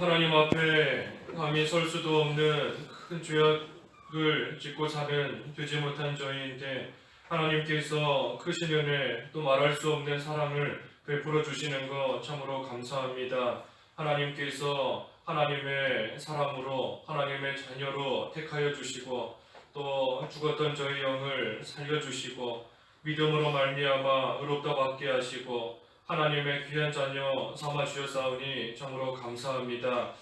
하나님 앞에 감히 설 수도 없는 큰 죄악을 짓고 사는 되지 못한 저희인데 하나님께서 크신 은혜 또 말할 수 없는 사랑을 베풀어 주시는 것 참으로 감사합니다. 하나님께서 하나님의 사람으로 하나님의 자녀로 택하여 주시고 또 죽었던 저희 영을 살려 주시고 믿음으로 말미암아 의롭다 받게 하시고 하나님의 귀한 자녀 삼아 주셨사오니 참으로 감사합니다.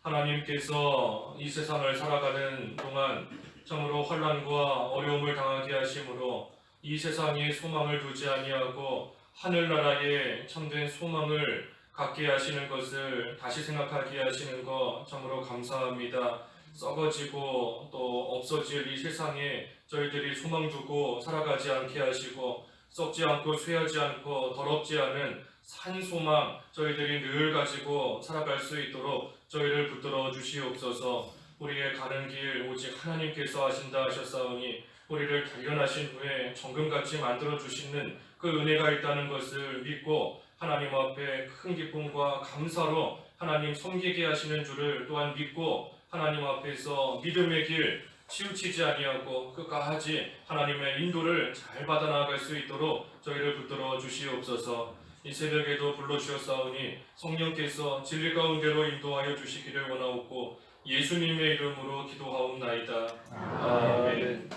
하나님께서 이 세상을 살아가는 동안 참으로 환란과 어려움을 당하게 하심으로 이 세상에 소망을 두지 아니하고 하늘나라에 참된 소망을 갖게 하시는 것을 다시 생각하게 하시는 것 참으로 감사합니다. 썩어지고 또 없어질 이 세상에 저희들이 소망 두고 살아가지 않게 하시고 썩지 않고 쇠하지 않고 더럽지 않은 산 소망 저희들이 늘 가지고 살아갈 수 있도록 저희를 붙들어 주시옵소서. 우리의 가는 길 오직 하나님께서 하신다 하셨사오니 우리를 단련하신 후에 정금같이 만들어 주시는 그 은혜가 있다는 것을 믿고 하나님 앞에 큰 기쁨과 감사로 하나님 섬기게 하시는 줄을 또한 믿고 하나님 앞에서 믿음의 길 치우치지 아니하고 끝까지 하나님의 인도를 잘 받아 나아갈 수 있도록 저희를 붙들어 주시옵소서. 이 새벽에도 불러 주셨사오니 성령께서 진리 가운데로 인도하여 주시기를 원하옵고 예수님의 이름으로 기도하옵나이다. 아멘.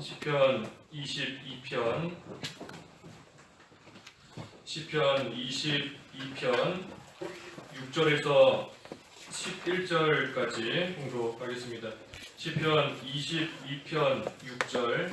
시편 22편 시편 22편 6절에서 11절까지 공독하겠습니다. 시편 22편 6절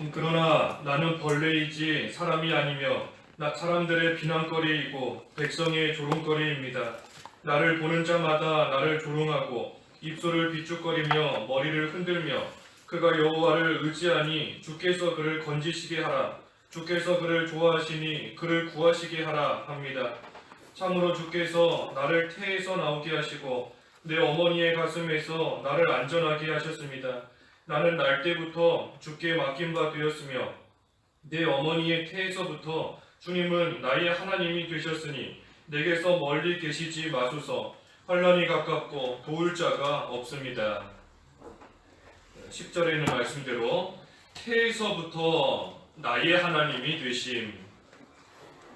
음, 그러나 나는 벌레이지 사람이 아니며 나 사람들의 비난거리이고 백성의 조롱거리입니다. 나를 보는 자마다 나를 조롱하고 입술을 비축거리며 머리를 흔들며 그가 여호와를 의지하니 주께서 그를 건지시게 하라 주께서 그를 좋아하시니 그를 구하시게 하라 합니다. 참으로 주께서 나를 태에서 나오게 하시고 내 어머니의 가슴에서 나를 안전하게 하셨습니다. 나는 날 때부터 주께 맡긴 바 되었으며 내 어머니의 태에서부터 주님은 나의 하나님이 되셨으니 내게서 멀리 계시지 마소서 환란이 가깝고 도울 자가 없습니다. 10절에 있는 말씀대로 태에서부터 나의 하나님이 되심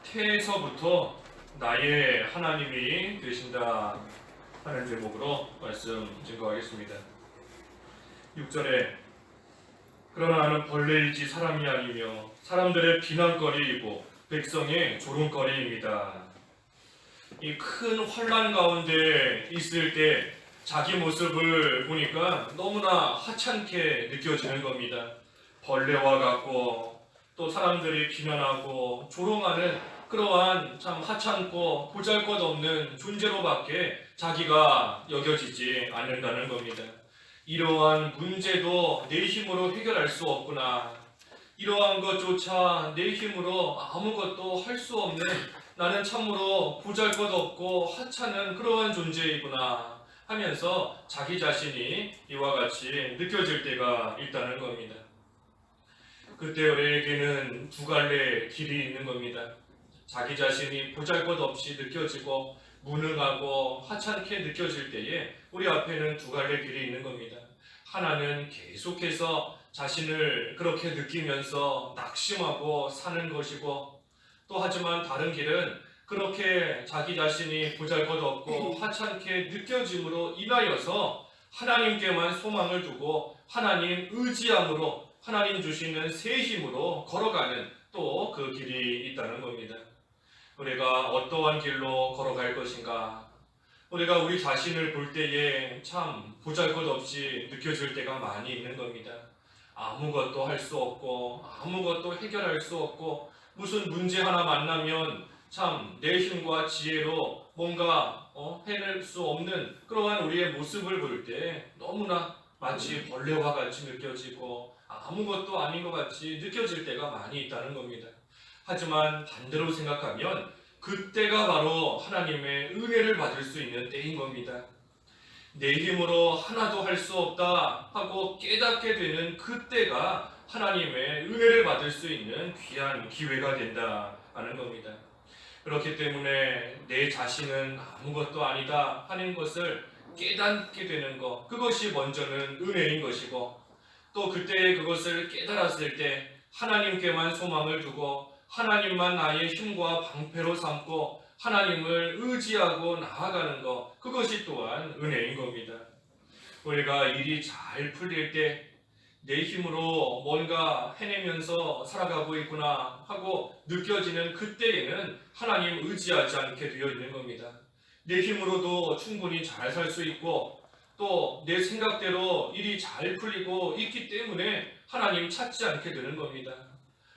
태에서부터 나의 하나님이 되신다 하는 제목으로 말씀 증거하겠습니다. 6절에 그러나 나는 벌레이지 사람이 아니며 사람들의 비난거리이고 백성의 조롱거리입니다. 이 큰 환란 가운데 있을 때 자기 모습을 보니까 너무나 하찮게 느껴지는 겁니다. 벌레와 같고 또 사람들이 비난하고 조롱하는 그러한 참 하찮고 보잘것없는 존재로밖에 자기가 여겨지지 않는다는 겁니다. 이러한 문제도 내 힘으로 해결할 수 없구나. 이러한 것조차 내 힘으로 아무것도 할 수 없는 나는 참으로 보잘것없고 하찮은 그러한 존재이구나 하면서 자기 자신이 이와 같이 느껴질 때가 있다는 겁니다. 그때 우리에게는 두 갈래 길이 있는 겁니다. 자기 자신이 보잘것없이 느껴지고 무능하고 하찮게 느껴질 때에 우리 앞에는 두 갈래 길이 있는 겁니다. 하나는 계속해서 자신을 그렇게 느끼면서 낙심하고 사는 것이고 또 하지만 다른 길은 그렇게 자기 자신이 보잘것없고 하찮게 느껴짐으로 인하여서 하나님께만 소망을 두고 하나님 의지함으로 하나님 주시는 새 힘으로 걸어가는 또 그 길이 있다는 겁니다. 우리가 어떠한 길로 걸어갈 것인가? 우리가 우리 자신을 볼 때에 참 보잘 것 없이 느껴질 때가 많이 있는 겁니다. 아무것도 할 수 없고 아무것도 해결할 수 없고 무슨 문제 하나 만나면 참 내 힘과 지혜로 뭔가 어, 해낼 수 없는 그러한 우리의 모습을 볼 때 너무나 마치 벌레와 같이 느껴지고 아무것도 아닌 것 같이 느껴질 때가 많이 있다는 겁니다. 하지만 반대로 생각하면 그때가 바로 하나님의 은혜를 받을 수 있는 때인 겁니다. 내 힘으로 하나도 할 수 없다 하고 깨닫게 되는 그때가 하나님의 은혜를 받을 수 있는 귀한 기회가 된다는 겁니다. 그렇기 때문에 내 자신은 아무것도 아니다 하는 것을 깨닫게 되는 것, 그것이 먼저는 은혜인 것이고, 또 그때 그것을 깨달았을 때 하나님께만 소망을 두고 하나님만 나의 힘과 방패로 삼고 하나님을 의지하고 나아가는 것, 그것이 또한 은혜인 겁니다. 우리가 일이 잘 풀릴 때 내 힘으로 뭔가 해내면서 살아가고 있구나 하고 느껴지는 그때에는 하나님 의지하지 않게 되어 있는 겁니다. 내 힘으로도 충분히 잘 살 수 있고 또 내 생각대로 일이 잘 풀리고 있기 때문에 하나님 찾지 않게 되는 겁니다.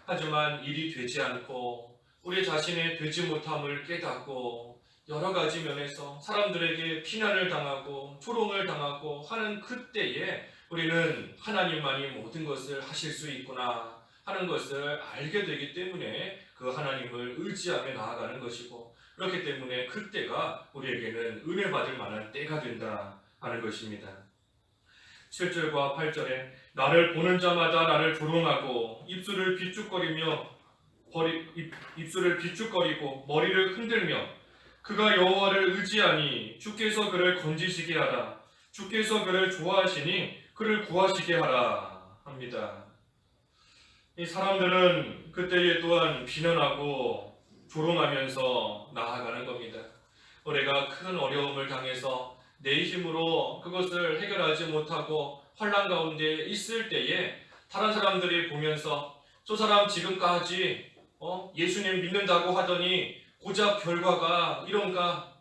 하지만 일이 되지 않고 우리 자신의 되지 못함을 깨닫고 여러 가지 면에서 사람들에게 비난을 당하고 조롱을 당하고 하는 그때에 우리는 하나님만이 모든 것을 하실 수 있구나 하는 것을 알게 되기 때문에 그 하나님을 의지하며 나아가는 것이고 그렇기 때문에 그때가 우리에게는 은혜 받을 만한 때가 된다 하는 것입니다. 7절과 8절에 나를 보는 자마다 나를 조롱하고 입술을 비축거리며 버리, 입, 입술을 비축거리고 머리를 흔들며 그가 여호와를 의지하니 주께서 그를 건지시게 하라 주께서 그를 좋아하시니 그를 구하시게 하라 합니다. 이 사람들은 그때에 또한 비난하고 조롱하면서 나아가는 겁니다. 우리가 큰 어려움을 당해서 내 힘으로 그것을 해결하지 못하고 환란 가운데 있을 때에 다른 사람들이 보면서 저 사람 지금까지 어? 예수님 믿는다고 하더니 고작 결과가 이런가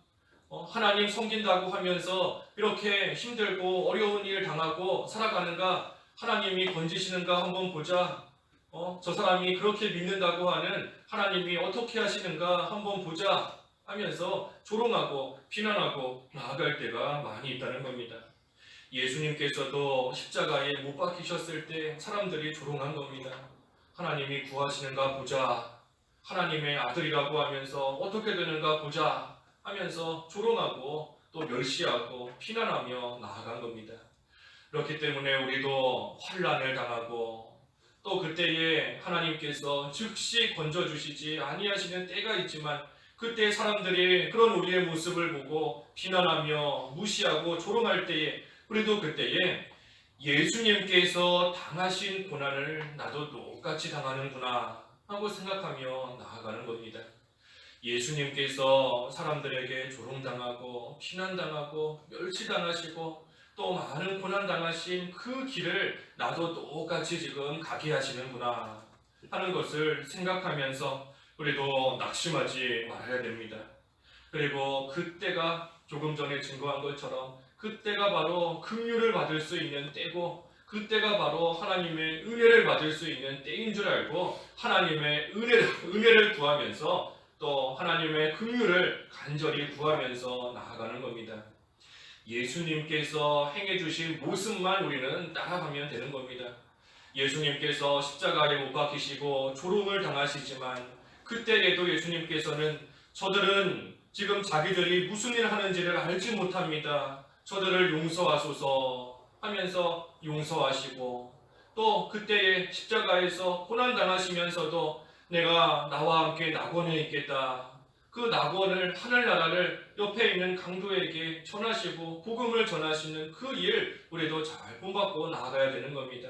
어? 하나님 섬긴다고 하면서 이렇게 힘들고 어려운 일 당하고 살아가는가 하나님이 건지시는가 한번 보자 어? 저 사람이 그렇게 믿는다고 하는 하나님이 어떻게 하시는가 한번 보자 하면서 조롱하고 비난하고 나아갈 때가 많이 있다는 겁니다. 예수님께서도 십자가에 못 박히셨을 때 사람들이 조롱한 겁니다. 하나님이 구하시는가 보자. 하나님의 아들이라고 하면서 어떻게 되는가 보자 하면서 조롱하고 또 멸시하고 피난하며 나아간 겁니다. 그렇기 때문에 우리도 환란을 당하고 또 그때에 하나님께서 즉시 건져 주시지 아니하시는 때가 있지만 그때 사람들이 그런 우리의 모습을 보고 비난하며 무시하고 조롱할 때에 우리도 그때에 예수님께서 당하신 고난을 나도 똑같이 당하는구나 하고 생각하며 나아가는 겁니다. 예수님께서 사람들에게 조롱당하고 피난당하고 멸치당하시고 또 많은 고난당하신 그 길을 나도 똑같이 지금 가게 하시는구나 하는 것을 생각하면서 우리도 낙심하지 말아야 됩니다. 그리고 그때가 조금 전에 증거한 것처럼 그때가 바로 긍휼을 받을 수 있는 때고 그때가 바로 하나님의 은혜를 받을 수 있는 때인 줄 알고 하나님의 은혜를, 은혜를 구하면서 또 하나님의 긍휼을 간절히 구하면서 나아가는 겁니다. 예수님께서 행해 주신 모습만 우리는 따라가면 되는 겁니다. 예수님께서 십자가에 못 박히시고 조롱을 당하시지만 그때에도 예수님께서는 저들은 지금 자기들이 무슨 일 하는지를 알지 못합니다. 저들을 용서하소서 하면서 용서하시고 또 그때에 십자가에서 고난 당하시면서도 내가 나와 함께 낙원에 있겠다. 그 낙원을 하늘나라를 옆에 있는 강도에게 전하시고 복음을 전하시는 그 일 우리도 잘 본받고 나아가야 되는 겁니다.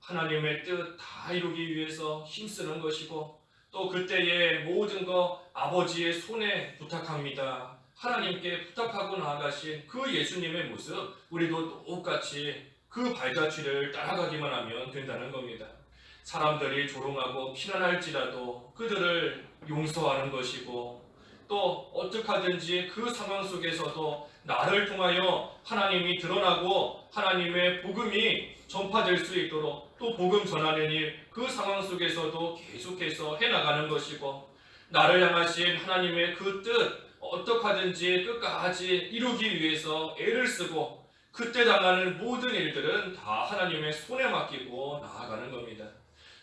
하나님의 뜻 다 이루기 위해서 힘쓰는 것이고 또 그때의 모든 것 아버지의 손에 부탁합니다. 하나님께 부탁하고 나아가신 그 예수님의 모습 우리도 똑같이 그 발자취를 따라가기만 하면 된다는 겁니다. 사람들이 조롱하고 피난할지라도 그들을 용서하는 것이고 또 어떻게 하든지 그 상황 속에서도 나를 통하여 하나님이 드러나고 하나님의 복음이 전파될 수 있도록 또 복음 전하는 일 그 상황 속에서도 계속해서 해나가는 것이고 나를 향하신 하나님의 그 뜻 어떻게 하든지 끝까지 이루기 위해서 애를 쓰고 그때 당하는 모든 일들은 다 하나님의 손에 맡기고 나아가는 겁니다.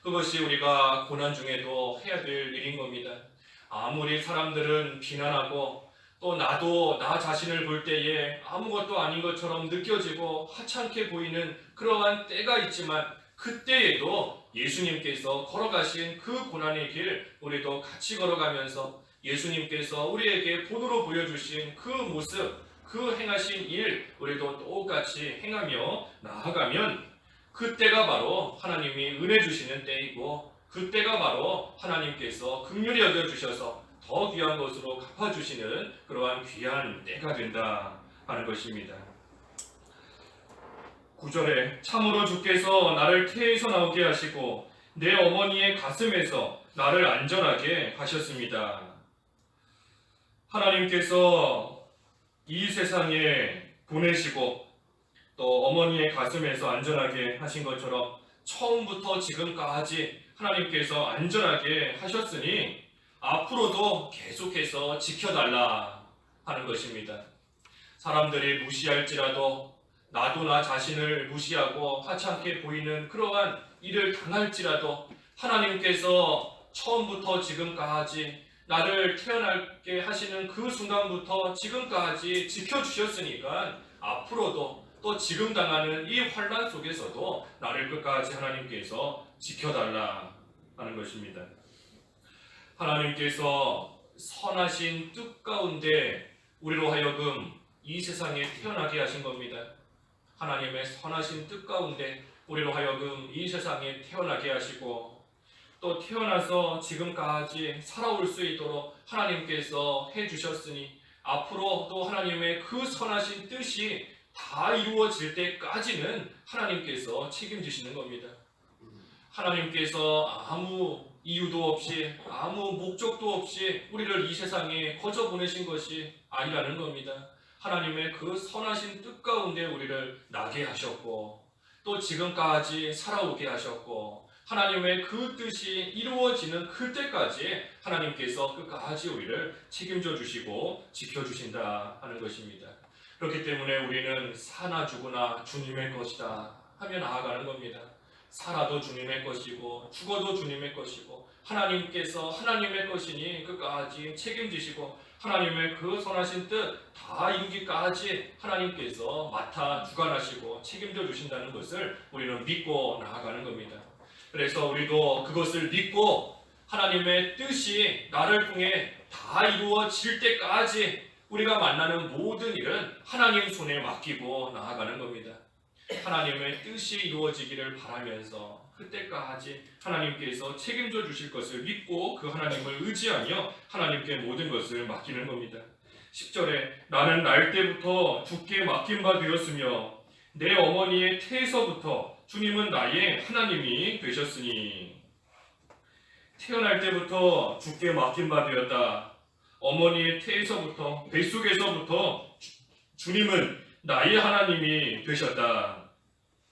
그것이 우리가 고난 중에도 해야 될 일인 겁니다. 아무리 사람들은 비난하고 또 나도 나 자신을 볼 때에 아무것도 아닌 것처럼 느껴지고 하찮게 보이는 그러한 때가 있지만 그때에도 예수님께서 걸어가신 그 고난의 길 우리도 같이 걸어가면서 예수님께서 우리에게 본으로 보여주신 그 모습 그 행하신 일 우리도 똑같이 행하며 나아가면 그때가 바로 하나님이 은혜 주시는 때이고 그때가 바로 하나님께서 긍휼히 여겨 주셔서 더 귀한 것으로 갚아 주시는 그러한 귀한 때가 된다 하는 것입니다. 9절에 참으로 주께서 나를 태에서 나오게 하시고 내 어머니의 가슴에서 나를 안전하게 하셨습니다. 하나님께서 이 세상에 보내시고 또 어머니의 가슴에서 안전하게 하신 것처럼 처음부터 지금까지 하나님께서 안전하게 하셨으니 앞으로도 계속해서 지켜달라 하는 것입니다. 사람들이 무시할지라도 나도 나 자신을 무시하고 하찮게 보이는 그러한 일을 당할지라도 하나님께서 처음부터 지금까지 나를 태어나게 하시는 그 순간부터 지금까지 지켜주셨으니까 앞으로도 또 지금 당하는 이 환란 속에서도 나를 끝까지 하나님께서 지켜달라 하는 것입니다. 하나님께서 선하신 뜻 가운데 우리로 하여금 이 세상에 태어나게 하신 겁니다. 하나님의 선하신 뜻 가운데 우리로 하여금 이 세상에 태어나게 하시고 또 태어나서 지금까지 살아올 수 있도록 하나님께서 해주셨으니 앞으로 또 하나님의 그 선하신 뜻이 다 이루어질 때까지는 하나님께서 책임지시는 겁니다. 하나님께서 아무 이유도 없이 아무 목적도 없이 우리를 이 세상에 거저 보내신 것이 아니라는 겁니다. 하나님의 그 선하신 뜻 가운데 우리를 나게 하셨고 또 지금까지 살아오게 하셨고 하나님의 그 뜻이 이루어지는 그때까지 하나님께서 끝까지 우리를 책임져 주시고 지켜 주신다 하는 것입니다. 그렇기 때문에 우리는 사나 죽으나 주님의 것이다 하며 나아가는 겁니다. 살아도 주님의 것이고 죽어도 주님의 것이고 하나님께서 하나님의 것이니 끝까지 책임지시고 하나님의 그 선하신 뜻 다 이루기까지 하나님께서 맡아 주관하시고 책임져 주신다는 것을 우리는 믿고 나아가는 겁니다. 그래서 우리도 그것을 믿고 하나님의 뜻이 나를 통해 다 이루어질 때까지 우리가 만나는 모든 일은 하나님 손에 맡기고 나아가는 겁니다. 하나님의 뜻이 이루어지기를 바라면서 그때까지 하나님께서 책임져 주실 것을 믿고 그 하나님을 의지하며 하나님께 모든 것을 맡기는 겁니다. 10절에 나는 날 때부터 주께 맡긴 바 되었으며 내 어머니의 태에서부터 주님은 나의 하나님이 되셨으니 태어날 때부터 주께 맡긴 바 되었다. 어머니의 태에서부터 뱃속에서부터 주, 주님은 나의 하나님이 되셨다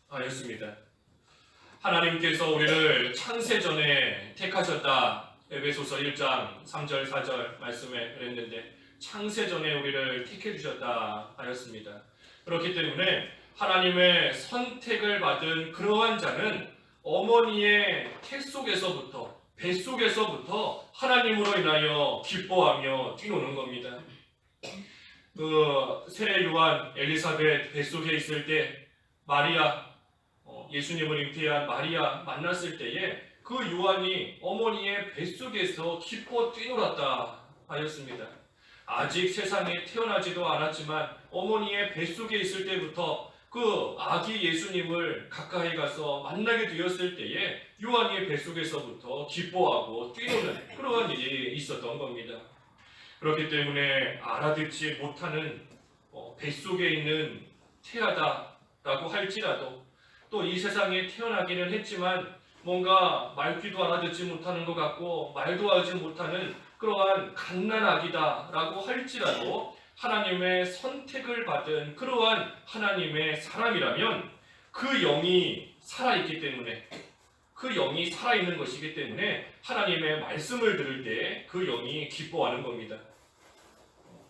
하였습니다. 하나님께서 우리를 창세 전에 택하셨다. 에베소서 1장 3절 4절 말씀에 그랬는데 창세 전에 우리를 택해 주셨다 하였습니다. 그렇기 때문에 하나님의 선택을 받은 그러한 자는 어머니의 태 속에서부터 뱃속에서부터 하나님으로 인하여 기뻐하며 뛰노는 겁니다. 그 세례 요한 엘리사벳 뱃속에 있을 때 마리아 어, 예수님을 잉태한 마리아 만났을 때에 그 요한이 어머니의 뱃속에서 기뻐 뛰놀았다 하였습니다. 아직 세상에 태어나지도 않았지만 어머니의 뱃속에 있을 때부터 그 아기 예수님을 가까이 가서 만나게 되었을 때에 요한의 뱃속에서부터 기뻐하고 뛰노는 그러한 일이 있었던 겁니다. 그렇기 때문에 알아듣지 못하는 어, 뱃속에 있는 태아다라고 할지라도 또 이 세상에 태어나기는 했지만 뭔가 말귀도 알아듣지 못하는 것 같고 말도 하지 못하는 그러한 갓난아기다라고 할지라도 하나님의 선택을 받은 그러한 하나님의 사람이라면 그 영이 살아있기 때문에 그 영이 살아있는 것이기 때문에 하나님의 말씀을 들을 때 그 영이 기뻐하는 겁니다.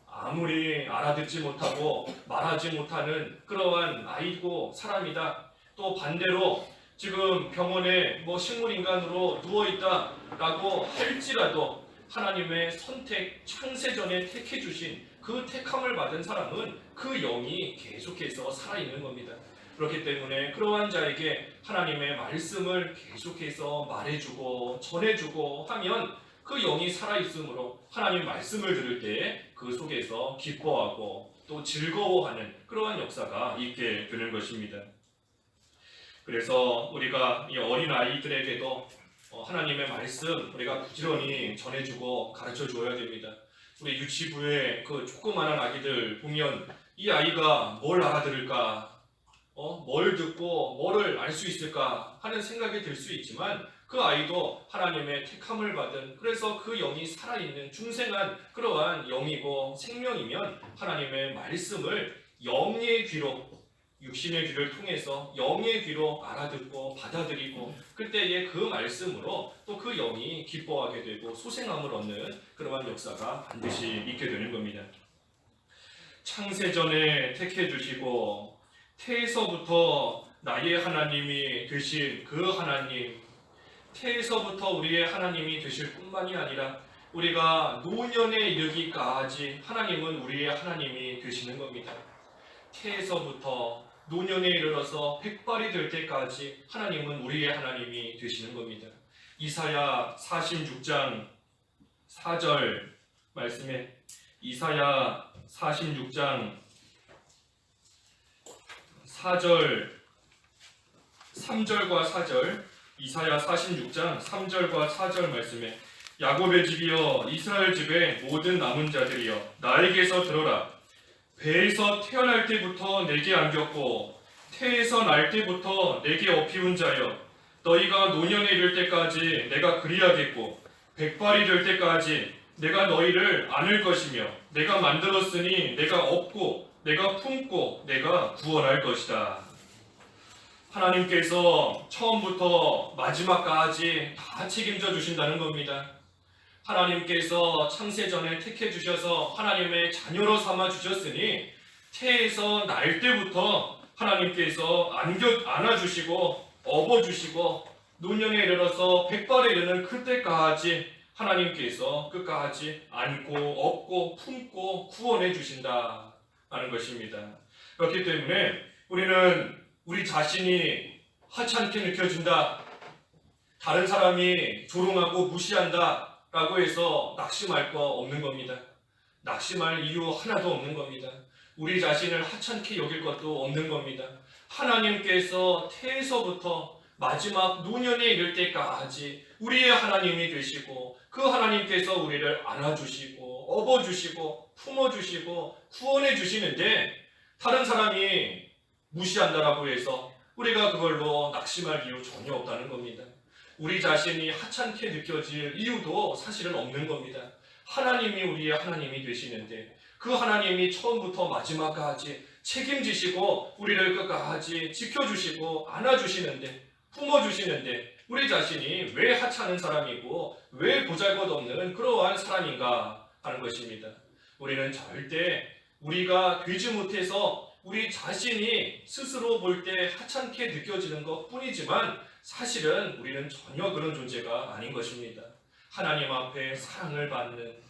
아무리 알아듣지 못하고 말하지 못하는 그러한 아이고 사람이다. 또 반대로 지금 병원에 뭐 식물 인간으로 누워 있다라고 할지라도 하나님의 선택 창세 전에 택해 주신 그 택함을 받은 사람은 그 영이 계속해서 살아 있는 겁니다. 그렇기 때문에 그러한 자에게 하나님의 말씀을 계속해서 말해주고 전해주고 하면 그 영이 살아있으므로 하나님 말씀을 들을 때 그 속에서 기뻐하고 또 즐거워하는 그러한 역사가 있게 되는 것입니다. 그래서 우리가 이 어린 아이들에게도 어, 하나님의 말씀 우리가 부지런히 전해주고 가르쳐 줘야 됩니다. 우리 유치부에 그 조그마한 아기들 보면 이 아이가 뭘 알아들을까, 어, 뭘 듣고 뭐를 알 수 있을까 하는 생각이 들 수 있지만 그 아이도 하나님의 택함을 받은 그래서 그 영이 살아있는 중생한 그러한 영이고 생명이면 하나님의 말씀을 영의 귀로 육신의 귀를 통해서 영의 귀로 알아듣고 받아들이고 그때의 그 말씀으로 또 그 영이 기뻐하게 되고 소생함을 얻는 그러한 역사가 반드시 있게 되는 겁니다. 창세전에 택해 주시고 태에서부터 나의 하나님이 되신 그 하나님 태에서부터 우리의 하나님이 되실 뿐만이 아니라 우리가 노년에 이르기까지 하나님은 우리의 하나님이 되시는 겁니다. 태에서부터 노년에 이르러서 백발이 될 때까지 하나님은 우리의 하나님이 되시는 겁니다. 이사야 46장 4절 말씀에 이사야 46장 4절 3절과 4절 이사야 46장 3절과 4절 말씀에 야곱의 집이여 이스라엘 집의 모든 남은 자들이여 나에게서 들어라 배에서 태어날 때부터 내게 안겼고 태에서 날 때부터 내게 업히운 자여 너희가 노년에 이를 때까지 내가 그리하겠고 백발이 될 때까지 내가 너희를 안을 것이며 내가 만들었으니 내가 업고 내가 품고 내가 구원할 것이다. 하나님께서 처음부터 마지막까지 다 책임져 주신다는 겁니다. 하나님께서 창세전에 택해 주셔서 하나님의 자녀로 삼아 주셨으니 태에서 날 때부터 하나님께서 안겨 안아 주시고 업어 주시고 노년에 이르러서 백발에 이르는 그때까지 하나님께서 끝까지 안고 업고 품고 구원해 주신다 하는 것입니다. 그렇기 때문에 우리는 우리 자신이 하찮게 느껴진다. 다른 사람이 조롱하고 무시한다. 라고 해서 낙심할 거 없는 겁니다. 낙심할 이유 하나도 없는 겁니다. 우리 자신을 하찮게 여길 것도 없는 겁니다. 하나님께서 태에서부터 마지막 노년에 이를 때까지 우리의 하나님이 되시고 그 하나님께서 우리를 안아주시고 업어주시고 품어주시고 구원해 주시는데 다른 사람이 무시한다라고 해서 우리가 그걸로 낙심할 이유 전혀 없다는 겁니다. 우리 자신이 하찮게 느껴질 이유도 사실은 없는 겁니다. 하나님이 우리의 하나님이 되시는데 그 하나님이 처음부터 마지막까지 책임지시고 우리를 끝까지 지켜주시고 안아주시는데 품어주시는데 우리 자신이 왜 하찮은 사람이고 왜 보잘것없는 그러한 사람인가 하는 것입니다. 우리는 절대 우리가 되지 못해서 우리 자신이 스스로 볼 때 하찮게 느껴지는 것 뿐이지만 사실은 우리는 전혀 그런 존재가 아닌 것입니다. 하나님 앞에 사랑을 받는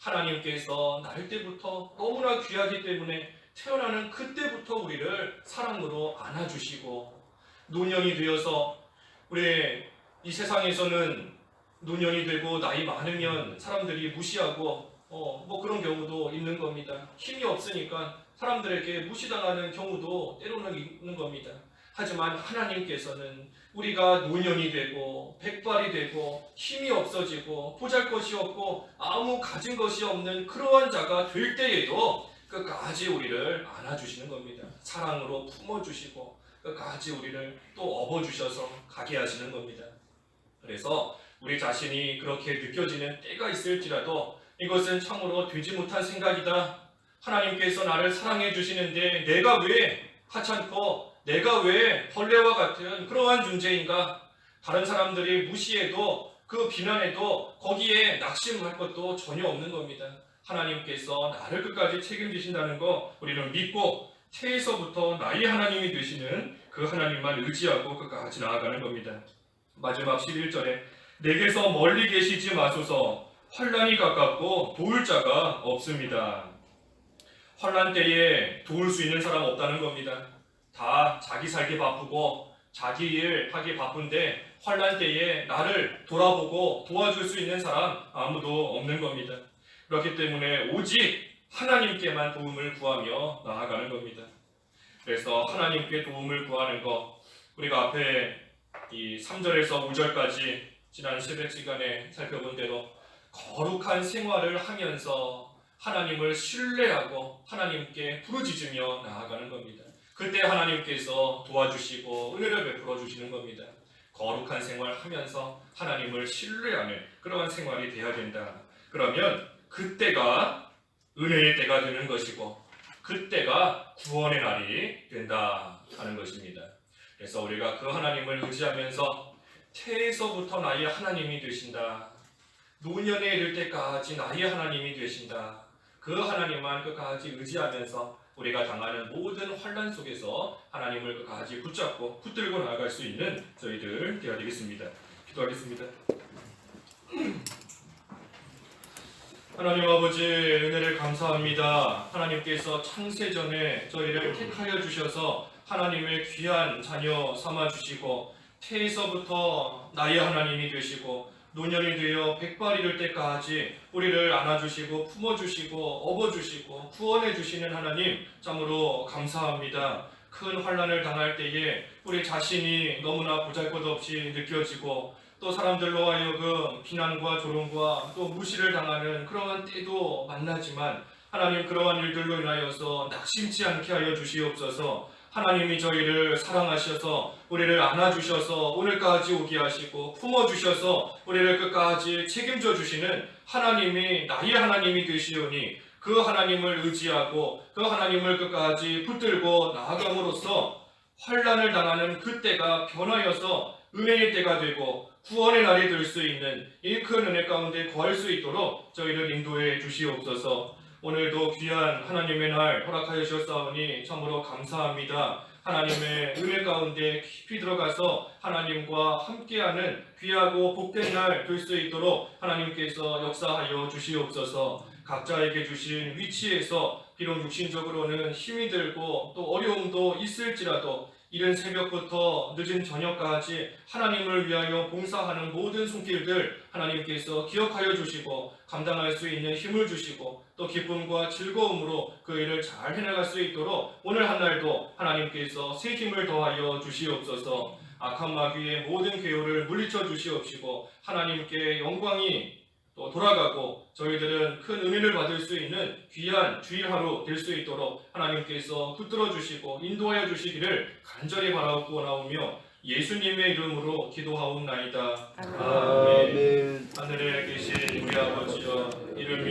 하나님께서 날 때부터 너무나 귀하기 때문에 태어나는 그때부터 우리를 사랑으로 안아주시고 노년이 되어서 우리 이 세상에서는 노년이 되고 나이 많으면 사람들이 무시하고 어, 뭐 그런 경우도 있는 겁니다. 힘이 없으니까 사람들에게 무시당하는 경우도 때로는 있는 겁니다. 하지만 하나님께서는 우리가 노년이 되고 백발이 되고 힘이 없어지고 보잘 것이 없고 아무 가진 것이 없는 그러한 자가 될 때에도 끝까지 우리를 안아주시는 겁니다. 사랑으로 품어주시고 끝까지 우리를 또 업어주셔서 가게 하시는 겁니다. 그래서 우리 자신이 그렇게 느껴지는 때가 있을지라도 이것은 참으로 되지 못한 생각이다. 하나님께서 나를 사랑해 주시는데 내가 왜 하찮고 내가 왜 벌레와 같은 그러한 존재인가? 다른 사람들이 무시해도 그 비난해도 거기에 낙심할 것도 전혀 없는 겁니다. 하나님께서 나를 끝까지 책임지신다는 거 우리는 믿고 태에서부터 나의 하나님이 되시는 그 하나님만 의지하고 끝까지 나아가는 겁니다. 마지막 11절에 내게서 멀리 계시지 마소서 환란이 가깝고 도울 자가 없습니다. 환란 때에 도울 수 있는 사람 없다는 겁니다. 다 자기 살기 바쁘고 자기 일 하기 바쁜데 환란 때에 나를 돌아보고 도와줄 수 있는 사람 아무도 없는 겁니다. 그렇기 때문에 오직 하나님께만 도움을 구하며 나아가는 겁니다. 그래서 하나님께 도움을 구하는 것 우리가 앞에 이 3절에서 5절까지 지난 새벽 시간에 살펴본 대로 거룩한 생활을 하면서 하나님을 신뢰하고 하나님께 부르짖으며 나아가는 겁니다. 그때 하나님께서 도와주시고 은혜를 베풀어 주시는 겁니다. 거룩한 생활 하면서 하나님을 신뢰하는 그러한 생활이 되어야 된다. 그러면 그때가 은혜의 때가 되는 것이고 그때가 구원의 날이 된다 하는 것입니다. 그래서 우리가 그 하나님을 의지하면서 태에서부터 나의 하나님이 되신다. 노년에 이를 때까지 나의 하나님이 되신다. 그 하나님만 끝까지 의지하면서 우리가 당하는 모든 환란 속에서 하나님을 끝까지 붙잡고 붙들고 나아갈 수 있는 저희들 되어야 되겠습니다. 기도하겠습니다. 하나님 아버지 은혜를 감사합니다. 하나님께서 창세전에 저희를 택하여 주셔서 하나님의 귀한 자녀 삼아 주시고 태에서부터 나의 하나님이 되시고 노년이 되어 백발 이를 때까지 우리를 안아주시고 품어주시고 업어주시고 구원해 주시는 하나님 참으로 감사합니다. 큰 환란을 당할 때에 우리 자신이 너무나 보잘것없이 느껴지고 또 사람들로 하여금 비난과 조롱과 또 무시를 당하는 그러한 때도 만나지만 하나님 그러한 일들로 인하여서 낙심치 않게 하여 주시옵소서 하나님이 저희를 사랑하셔서 우리를 안아주셔서 오늘까지 오게 하시고 품어주셔서 우리를 끝까지 책임져 주시는 하나님이 나의 하나님이 되시오니 그 하나님을 의지하고 그 하나님을 끝까지 붙들고 나아감으로써 환란을 당하는 그때가 변하여서 은혜의 때가 되고 구원의 날이 될 수 있는 이 큰 은혜 가운데 거할 수 있도록 저희를 인도해 주시옵소서. 오늘도 귀한 하나님의 날 허락하여 주셨사오니 참으로 감사합니다. 하나님의 은혜 가운데 깊이 들어가서 하나님과 함께하는 귀하고 복된 날 될 수 있도록 하나님께서 역사하여 주시옵소서. 각자에게 주신 위치에서 비록 육신적으로는 힘이 들고 또 어려움도 있을지라도 이른 새벽부터 늦은 저녁까지 하나님을 위하여 봉사하는 모든 손길들 하나님께서 기억하여 주시고 감당할 수 있는 힘을 주시고 또 기쁨과 즐거움으로 그 일을 잘 해나갈 수 있도록 오늘 한 날도 하나님께서 새 힘을 더하여 주시옵소서. 악한 마귀의 모든 괴요를 물리쳐 주시옵시고 하나님께 영광이 또 돌아가고 저희들은 큰 은혜를 받을 수 있는 귀한 주일 하루 될 수 있도록 하나님께서 붙들어 주시고 인도하여 주시기를 간절히 바라고 나오며 예수님의 이름으로 기도하옵나이다. 아멘. 아멘. 하늘에 계신 우리 아버지여 이름이